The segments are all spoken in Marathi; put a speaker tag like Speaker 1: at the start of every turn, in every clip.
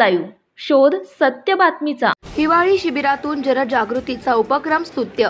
Speaker 1: लाईव्ह. शोध सत्य बातमीचा.
Speaker 2: हिवाळी शिबिरातून जनजागृतीचा उपक्रम स्तुत्य.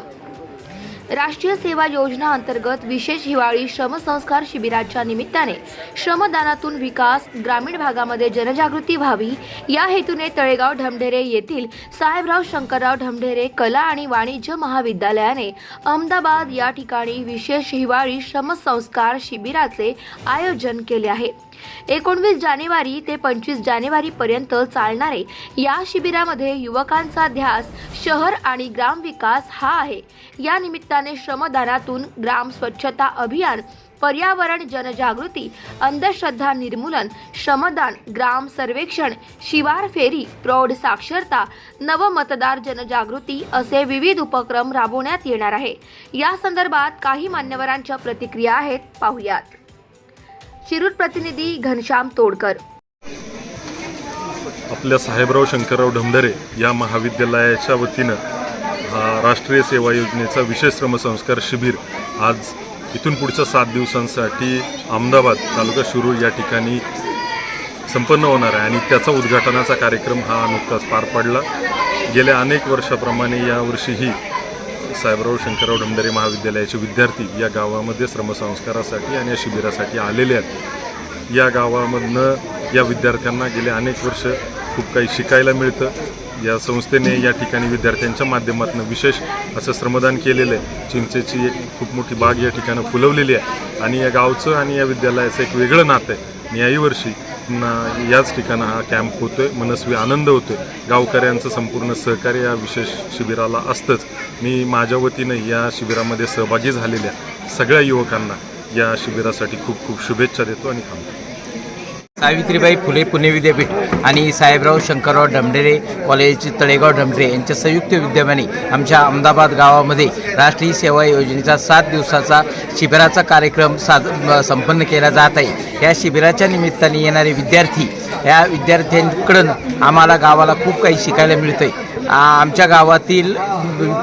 Speaker 2: राष्ट्रीय सेवा योजना अंतर्गत विशेष हिवाळी श्रमसंस्कार शिबिराच्या निमित्ताने श्रमदानातून विकास ग्रामीण भागामध्ये जनजागृती व्हावी या हेतूने तळेगाव ढमढेरे येथील साहेबराव शंकरराव ढमढेरे कला आणि वाणिज्य महाविद्यालयाने अहमदाबाद या ठिकाणी विशेष हिवाळी श्रमसंस्कार शिबिराचे आयोजन केले आहे. एकोणवीस जानेवारी ते पंचवीस जानेवारी पर्यंत चालणारे या शिबिरामध्ये युवकांचा ध्यास शहर आणि ग्रामविकास हा आहे. या निमित्ताने श्रमदानातून ग्राम स्वच्छता अभियान पर्यावरण जनजागृती अंधश्रद्धा निर्मूलन श्रमदान ग्राम सर्वेक्षण शिवार फेरी प्रौढ साक्षरता नवमतदार जनजागृती असे विविध उपक्रम राबवण्यात येणार आहे. या संदर्भात काही मान्यवरांच्या प्रतिक्रिया आहेत. पाहुयात. शिरूर प्रतिनिधी घनश्याम तोडकर.
Speaker 3: आपल्या साहेबराव शंकरराव ढमढरे या महाविद्यालयाच्या वतीनं हा राष्ट्रीय सेवा योजनेचा विशेष श्रमसंस्कार शिबिर आज इथून पुढच्या सात दिवसांसाठी अहमदाबाद तालुका शिरूर या ठिकाणी संपन्न होणार आहे आणि त्याचा उद्घाटनाचा कार्यक्रम हा नुकताच पार पडला. गेल्या अनेक वर्षाप्रमाणे यावर्षीही साहेबराव शंकरराव ढमढरे महाविद्यालयाचे विद्यार्थी या गावामध्ये श्रमसंस्कारासाठी आणि या शिबिरासाठी आलेले आहेत. या गावामधनं या विद्यार्थ्यांना गेले अनेक वर्ष खूप काही शिकायला मिळतं. या संस्थेने या ठिकाणी विद्यार्थ्यांच्या माध्यमातून विशेष असं श्रमदान केलेलं आहे. चिंचेची एक खूप मोठी बाग या ठिकाणी फुलवलेली आहे. आणि या गावचं आणि या विद्यालयाचं एक वेगळं नातं आहे. याही वर्षी पुन्हा याच ठिकाणी हा कॅम्प होतोय. मनस्वी आनंद होतोय. गावकऱ्यांचं संपूर्ण सहकार्य या विशेष शिबिराला असतंच. मी माझ्या वतीनं या शिबिरामध्ये सहभागी झालेल्या सगळ्या युवकांना या शिबिरासाठी खूप खूप शुभेच्छा देतो आणि थांबतो.
Speaker 4: सावित्रीबाई फुले पुणे विद्यापीठ आणि साहेबराव शंकरराव ढमढेरे कॉलेज तळेगाव ढमढेरे यांच्या संयुक्त विद्यमाने आमच्या अहमदाबाद गावामध्ये राष्ट्रीय सेवा योजनेचा सात दिवसाचा शिबिराचा कार्यक्रम साध संपन्न केला जात आहे. या शिबिराच्या निमित्ताने येणारे विद्यार्थी या विद्यार्थ्यांकडून आम्हाला गावाला खूप काही शिकायला मिळतं आहे आमच्या गावातील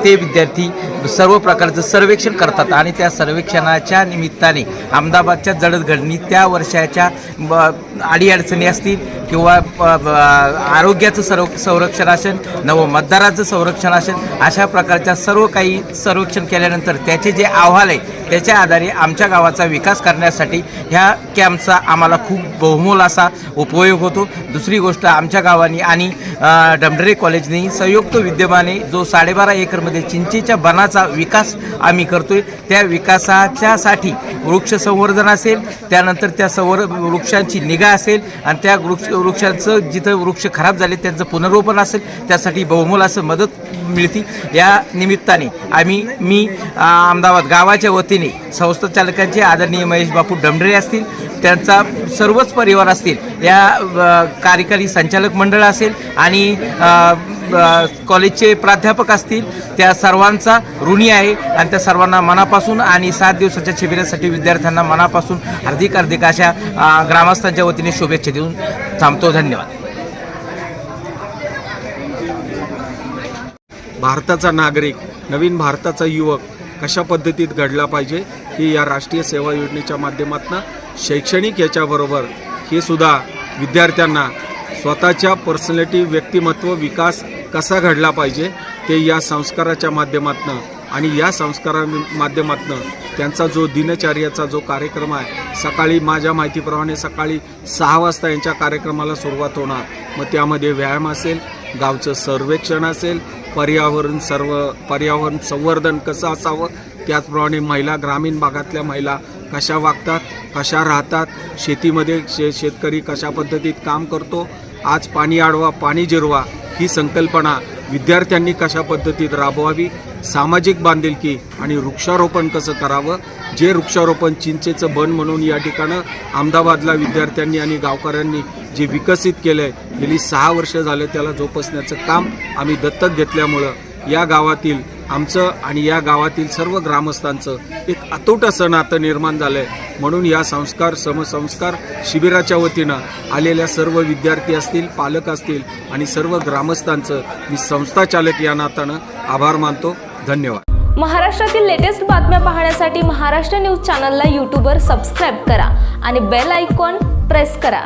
Speaker 4: ते विद्यार्थी सर्व प्रकारचं सर्वेक्षण करतात आणि त्या सर्वेक्षणाच्या निमित्ताने अहमदाबादच्या जडतघडणी त्या वर्षाच्या ब- अडीअडचणी असतील किंवा आरोग्याचं सर्व संरक्षण असेल नव मतदाराचं संरक्षण असेल अशा प्रकारच्या सर्व काही सर्वेक्षण केल्यानंतर त्याचे जे अहवाल आहे त्याच्या आधारे आमच्या गावाचा विकास करण्यासाठी ह्या कॅम्पचा आम्हाला खूप बहुमोल असा उपयोग होतो. दुसरी गोष्ट आमच्या गावाने आणि अ, डमडरे कॉलेजने संयुक्त विद्यमाने जो साडेबारा एकरमध्ये चिंचेच्या बनाचा विकास आम्ही करतोय. त्या विकासाच्यासाठी वृक्ष संवर्धन असेल त्यानंतर त्या संवर वृक्षांची निगा असेल आणि त्या वृक्ष वृक्षांचं जिथं वृक्ष खराब झाले त्यांचं पुनर्रोपण असेल त्यासाठी बहुमोल असं मदत मिळते. या निमित्ताने आम्ही मी अहमदाबाद गावाच्या वतीने संस्था चालकांचे आदरणीय महेश बापू डमढरे असतील त्यांचा सर्वच परिवार असतील या कार्यकारी संचालक मंडळ असेल आणि कॉलेजचे प्राध्यापक असतील त्या सर्वांचा ऋणी आहे आणि त्या सर्वांना मनापासून आणि सात दिवसाच्या शिबिरासाठी विद्यार्थ्यांना मनापासून हार्दिक हार्दिक अशा ग्रामस्थांच्या वतीने शुभेच्छा देऊन थांबतो. धन्यवाद.
Speaker 5: भारताचा नागरिक नवीन भारताचा युवक कशा पद्धतीत घडला पाहिजे ही या राष्ट्रीय सेवा योजनेच्या माध्यमातून शैक्षणिक याच्याबरोबर हे सुद्धा विद्यार्थ्यांना स्वतःच्या पर्सनॅलिटी व्यक्तिमत्व विकास कसा घडला पाहिजे ते या संस्काराच्या माध्यमातून आणि या संस्कारा माध्यमातून त्यांचा जो दिनचर्याचा जो कार्यक्रम आहे सकाळी माझ्या माहितीप्रमाणे सकाळी सहा वाजता यांच्या कार्यक्रमाला सुरुवात होणार. मग त्यामध्ये व्यायाम असेल गावचं सर्वेक्षण असेल पर्यावरण सर्व पर्यावरण संवर्धन कसं असावं त्याचप्रमाणे महिला ग्रामीण भागातल्या महिला कशा वागतात कशा राहतात शेतीमध्ये शे शेतकरी कशा पद्धतीत काम करतो आज पाणी आडवा पाणी जिरवा ही संकल्पना विद्यार्थ्यांनी कशा पद्धतीत राबवावी सामाजिक बांधिलकी आणि वृक्षारोपण कसं करावं जे वृक्षारोपण चिंचेचं बन म्हणून या ठिकाणं अहमदाबादला विद्यार्थ्यांनी आणि गावकऱ्यांनी जे विकसित केलं आहे गेली सहा वर्ष झालं त्याला जोपासण्याचं काम आम्ही दत्तक घेतल्यामुळं या गावातील आमचं आणि या गावातील सर्व ग्रामस्थांचं एक अतोट असं नातं निर्माण झालं आहे म्हणून या संस्कार समसंस्कार शिबिराच्या वतीनं आलेल्या सर्व विद्यार्थी असतील पालक असतील आणि सर्व ग्रामस्थांचं मी संस्था चालक या नात्यानं आभार मानतो. धन्यवाद.
Speaker 1: महाराष्ट्रातील लेटेस्ट बातम्या पाहण्यासाठी महाराष्ट्र न्यूज चॅनलला यूट्यूबवर सबस्क्राईब करा आणि बेल आयकॉन प्रेस करा.